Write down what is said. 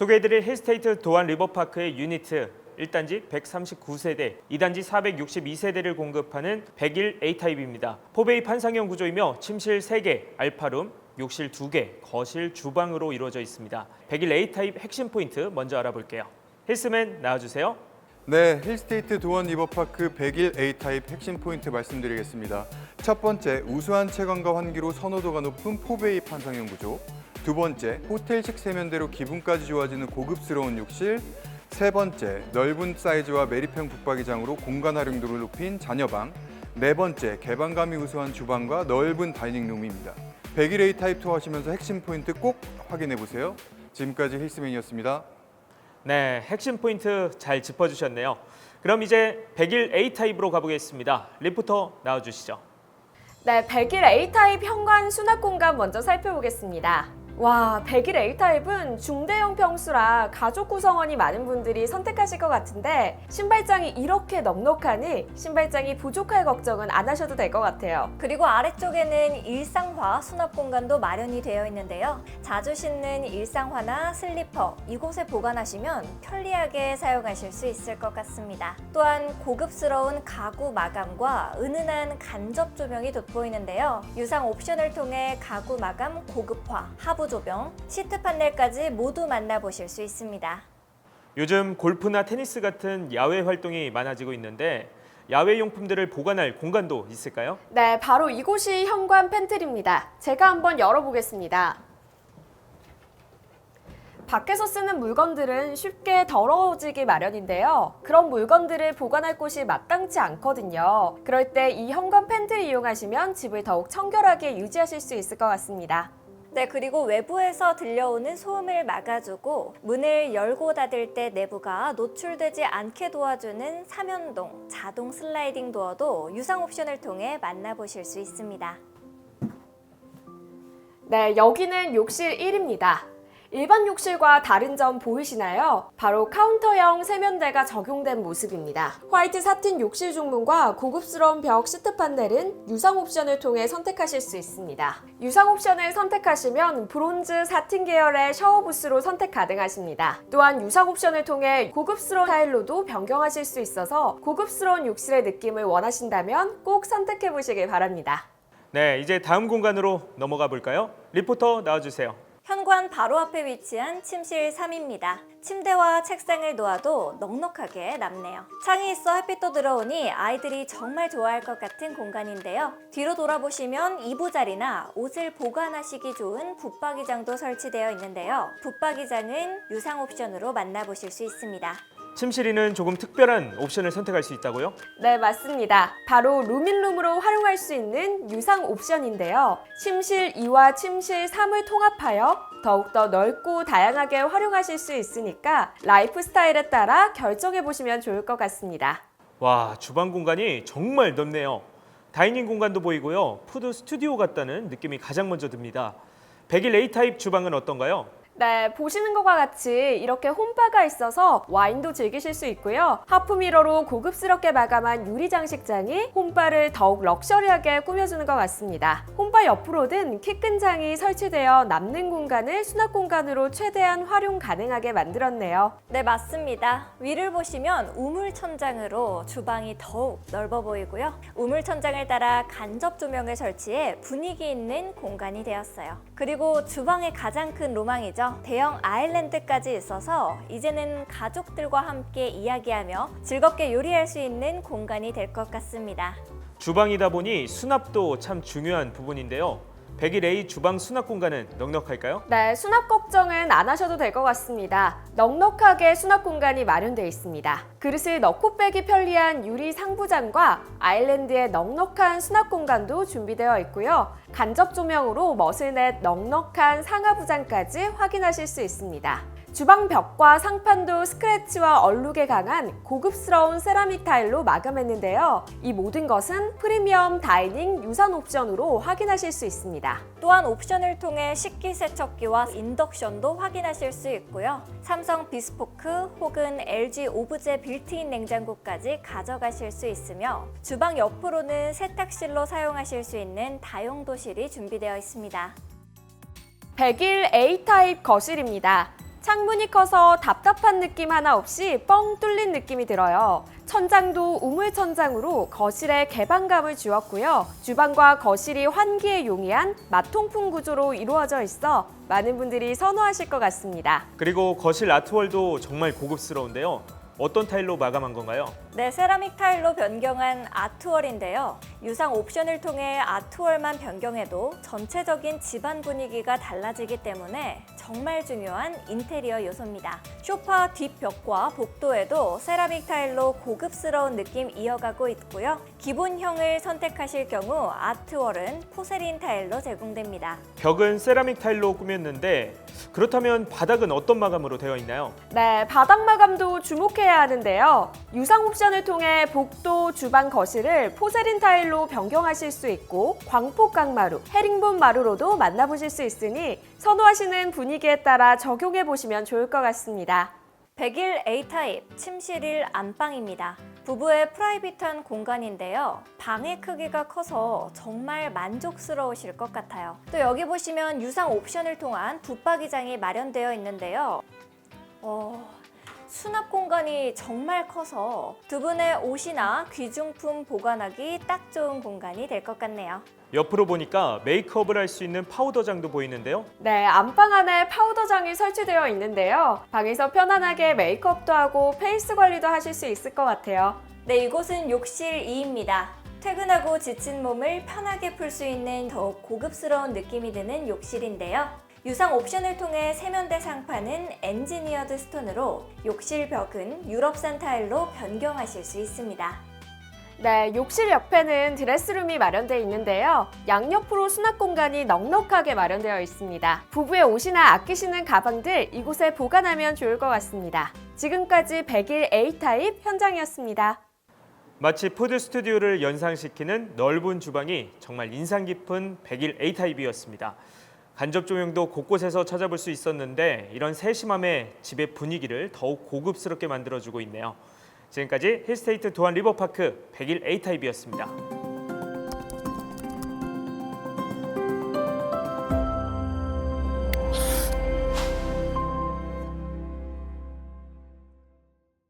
소개해드릴 힐스테이트 도안 리버파크의 유니트 1단지 139세대, 2단지 462세대를 공급하는 101 A타입입니다. 포베이 판상형 구조이며 침실 3개, 알파룸, 욕실 2개, 거실, 주방으로 이루어져 있습니다. 101 A타입 핵심 포인트 먼저 알아볼게요. 힐스맨 나와주세요. 네, 힐스테이트 도원 리버파크 101 A 타입 핵심 포인트 말씀드리겠습니다. 첫 번째, 우수한 채광과 환기로 선호도가 높은 포베이 판상형 구조. 두 번째, 호텔식 세면대로 기분까지 좋아지는 고급스러운 욕실. 세 번째, 넓은 사이즈와 메리평 붙박이장으로 공간 활용도를 높인 자녀방. 네 번째, 개방감이 우수한 주방과 넓은 다이닝룸입니다. 101 A 타입 투어하시면서 핵심 포인트 꼭 확인해 보세요. 지금까지 힐스맨이었습니다. 네, 핵심 포인트 잘 짚어주셨네요. 그럼 이제 101 A 타입으로 가보겠습니다. 리포터 나와주시죠. 네, 101 A타입 현관 수납 공간 먼저 살펴보겠습니다. 와, 101 A타입은 중대형 평수라 가족 구성원이 많은 분들이 선택하실 것 같은데 신발장이 이렇게 넉넉하니 신발장이 부족할 걱정은 안 하셔도 될 것 같아요. 그리고 아래쪽에는 일상화 수납 공간도 마련이 되어 있는데요. 자주 신는 일상화나 슬리퍼 이곳에 보관하시면 편리하게 사용하실 수 있을 것 같습니다. 또한 고급스러운 가구 마감과 은은한 간접 조명이 돋보이는데요. 유상 옵션을 통해 가구 마감 고급화, 하부 조명, 시트 판넬까지 모두 만나보실 수 있습니다. 요즘 골프나 테니스 같은 야외 활동이 많아지고 있는데 야외 용품들을 보관할 공간도 있을까요? 네, 바로 이곳이 현관 팬트리입니다. 제가 한번 열어보겠습니다. 밖에서 쓰는 물건들은 쉽게 더러워지기 마련인데요. 그런 물건들을 보관할 곳이 마땅치 않거든요. 그럴 때 이 현관 팬트리 이용하시면 집을 더욱 청결하게 유지하실 수 있을 것 같습니다. 네, 그리고 외부에서 들려오는 소음을 막아주고 문을 열고 닫을 때 내부가 노출되지 않게 도와주는 삼연동 자동 슬라이딩 도어도 유상 옵션을 통해 만나보실 수 있습니다. 네, 여기는 욕실 1입니다. 일반 욕실과 다른 점 보이시나요? 바로 카운터형 세면대가 적용된 모습입니다. 화이트 사틴 욕실 중문과 고급스러운 벽 시트 판넬은 유상 옵션을 통해 선택하실 수 있습니다. 유상 옵션을 선택하시면 브론즈 사틴 계열의 샤워 부스로 선택 가능하십니다. 또한 유상 옵션을 통해 고급스러운 타일로도 변경하실 수 있어서 고급스러운 욕실의 느낌을 원하신다면 꼭 선택해 보시길 바랍니다. 네, 이제 다음 공간으로 넘어가 볼까요? 리포터 나와주세요. 바로 앞에 위치한 침실 3입니다. 침대와 책상을 놓아도 넉넉하게 남네요. 창이 있어 햇빛도 들어오니 아이들이 정말 좋아할 것 같은 공간인데요. 뒤로 돌아보시면 이부자리나 옷을 보관하시기 좋은 붙박이장도 설치되어 있는데요. 붙박이장은 유상 옵션으로 만나보실 수 있습니다. 침실이는 조금 특별한 옵션을 선택할 수 있다고요? 네, 맞습니다. 바로 루민룸으로 활용할 수 있는 유상 옵션인데요. 침실 2와 침실 3을 통합하여 더욱더 넓고 다양하게 활용하실 수 있으니까 라이프 스타일에 따라 결정해 보시면 좋을 것 같습니다. 와, 주방 공간이 정말 넓네요. 다이닝 공간도 보이고요. 푸드 스튜디오 같다는 느낌이 가장 먼저 듭니다. 101 A 타입 주방은 어떤가요? 네, 보시는 것과 같이 이렇게 홈바가 있어서 와인도 즐기실 수 있고요. 하프미러로 고급스럽게 마감한 유리 장식장이 홈바를 더욱 럭셔리하게 꾸며주는 것 같습니다. 홈바 옆으로는 키큰 장이 설치되어 남는 공간을 수납 공간으로 최대한 활용 가능하게 만들었네요. 네, 맞습니다. 위를 보시면 우물 천장으로 주방이 더욱 넓어 보이고요. 우물 천장을 따라 간접 조명을 설치해 분위기 있는 공간이 되었어요. 그리고 주방의 가장 큰 로망이죠. 대형 아일랜드까지 있어서 이제는 가족들과 함께 이야기하며 즐겁게 요리할 수 있는 공간이 될 것 같습니다. 주방이다 보니 수납도 참 중요한 부분인데요. 101 A 주방 수납 공간은 넉넉할까요? 네, 수납 걱정은 안 하셔도 될 것 같습니다. 넉넉하게 수납 공간이 마련되어 있습니다. 그릇을 넣고 빼기 편리한 유리 상부장과 아일랜드의 넉넉한 수납 공간도 준비되어 있고요. 간접 조명으로 멋을 낸 넉넉한 상하부장까지 확인하실 수 있습니다. 주방 벽과 상판도 스크래치와 얼룩에 강한 고급스러운 세라믹 타일로 마감했는데요. 이 모든 것은 프리미엄 다이닝 유산 옵션으로 확인하실 수 있습니다. 또한 옵션을 통해 식기세척기와 인덕션도 확인하실 수 있고요. 삼성 비스포크 혹은 LG 오브제 빌트인 냉장고까지 가져가실 수 있으며 주방 옆으로는 세탁실로 사용하실 수 있는 다용도실이 준비되어 있습니다. 101 A 타입 거실입니다. 창문이 커서 답답한 느낌 하나 없이 뻥 뚫린 느낌이 들어요. 천장도 우물 천장으로 거실에 개방감을 주었고요. 주방과 거실이 환기에 용이한 마통풍 구조로 이루어져 있어 많은 분들이 선호하실 것 같습니다. 그리고 거실 아트월도 정말 고급스러운데요. 어떤 타일로 마감한 건가요? 네, 세라믹 타일로 변경한 아트월인데요. 유상 옵션을 통해 아트월만 변경해도 전체적인 집안 분위기가 달라지기 때문에 정말 중요한 인테리어 요소입니다. 소파 뒷벽과 복도에도 세라믹 타일로 고급스러운 느낌 이어가고 있고요. 기본형을 선택하실 경우 아트월은 포세린 타일로 제공됩니다. 벽은 세라믹 타일로 꾸몄는데 그렇다면 바닥은 어떤 마감으로 되어 있나요? 네, 바닥 마감도 주목해야 하는데요. 유상 옵션을 통해 복도, 주방, 거실을 포세린 타일로 변경하실 수 있고 광폭 강 마루, 헤링본 마루로도 만나보실 수 있으니 선호하시는 분위기에 따라 적용해 보시면 좋을 것 같습니다. 101 A타입 침실일 안방입니다. 부부의 프라이빗한 공간인데요. 방의 크기가 커서 정말 만족스러우실 것 같아요. 또 여기 보시면 유상 옵션을 통한 붙박이장이 마련되어 있는데요. 어, 수납 공간이 정말 커서 두 분의 옷이나 귀중품 보관하기 딱 좋은 공간이 될 것 같네요. 옆으로 보니까 메이크업을 할 수 있는 파우더장도 보이는데요. 네, 안방 안에 파우더장이 설치되어 있는데요. 방에서 편안하게 메이크업도 하고 페이스 관리도 하실 수 있을 것 같아요. 네, 이곳은 욕실 2입니다. 퇴근하고 지친 몸을 편하게 풀 수 있는 더욱 고급스러운 느낌이 드는 욕실인데요. 유상 옵션을 통해 세면대 상판은 엔지니어드 스톤으로 욕실 벽은 유럽산 타일로 변경하실 수 있습니다. 네, 욕실 옆에는 드레스룸이 마련되어 있는데요. 양옆으로 수납 공간이 넉넉하게 마련되어 있습니다. 부부의 옷이나 아끼시는 가방들 이곳에 보관하면 좋을 것 같습니다. 지금까지 101 A타입 현장이었습니다. 마치 푸드 스튜디오를 연상시키는 넓은 주방이 정말 인상 깊은 101 A 타입이었습니다. 간접 조명도 곳곳에서 찾아볼 수 있었는데 이런 세심함에 집의 분위기를 더욱 고급스럽게 만들어주고 있네요. 지금까지 힐스테이트 도안 리버파크 101 A 타입이었습니다.